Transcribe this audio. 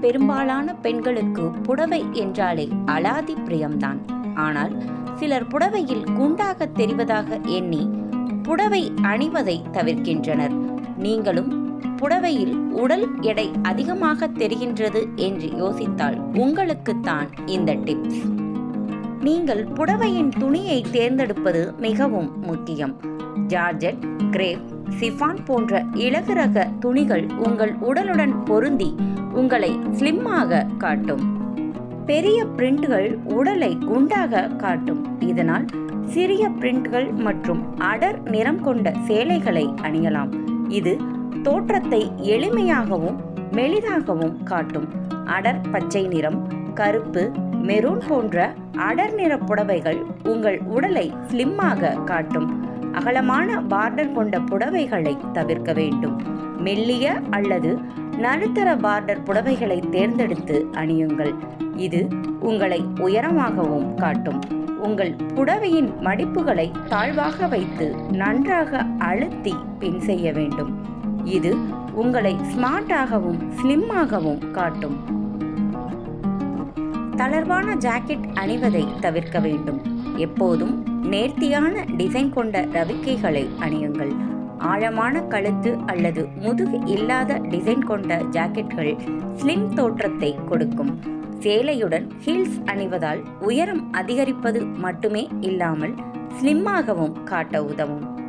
பெரும்பாலான பெண்களுக்கு புடவை என்றாலே அலாதி பிரியம்தான். ஆனால் சிலர் புடவையில் குண்டாக தெரிவதாக எண்ணி புடவை அணிவதை தவிர்க்கின்றனர். நீங்களும் புடவையில் உடல் எடை அதிகமாக தெரிகின்றது என்று யோசித்தால் உங்களுக்குத்தான் இந்த டிப்ஸ். நீங்கள் புடவையின் துணியை தேர்ந்தெடுப்பது மிகவும் முக்கியம். ஜார்ஜெட் கிரேப் சிஃபான் போன்ற இலகுரக துணிகள் உங்கள் உடலுடன் பொருந்தி உங்களை ஸ்லிம்மாக காட்டும். பெரிய பிரிண்ட்கள் உடலை குண்டாக காட்டும். இதனால் சிறிய பிரிண்ட்கள் மற்றும் அடர் நிறம் கொண்ட சேலைகளை அணியலாம். இது தோற்றத்தை எளிமையாகவும் மெலிதாகவும் காட்டும். அடர் பச்சை நிறம் கருப்பு மெரூன் போன்ற அடர் நிற புடவைகள் உங்கள் உடலை ஸ்லிம்மாக காட்டும். அகலமான பார்டர் கொண்ட புடவைகளை தவிர்க்க வேண்டும். மெல்லிய அல்லது நடுத்தர பார்டர் புடவைகளை தேர்ந்தெடுத்து அணியுங்கள். இது உங்களை உயரமாகவும் காட்டும். உங்கள் புடவையின் மடிப்புகளை தாழ்வாக வைத்து நன்றாக அழுத்தி பின் செய்ய வேண்டும். இது உங்களை ஸ்மார்ட்டாகவும் ஸ்லிம்மாகவும் காட்டும். தளர்வான ஜாக்கெட் அணிவதை தவிர்க்க வேண்டும். எப்போதும் நேர்த்தியான டிசைன் கொண்ட ரவிக்கைகளை அணியுங்கள். ஆழமான கழுத்து அல்லது முதுகு இல்லாத டிசைன் கொண்ட ஜாக்கெட்கள் ஸ்லிம் தோற்றத்தை கொடுக்கும். சேலையுடன் ஹீல்ஸ் அணிவதால் உயரம் அதிகரிப்பது மட்டுமே இல்லாமல் ஸ்லிம்மாகவும் காட்ட உதவும்.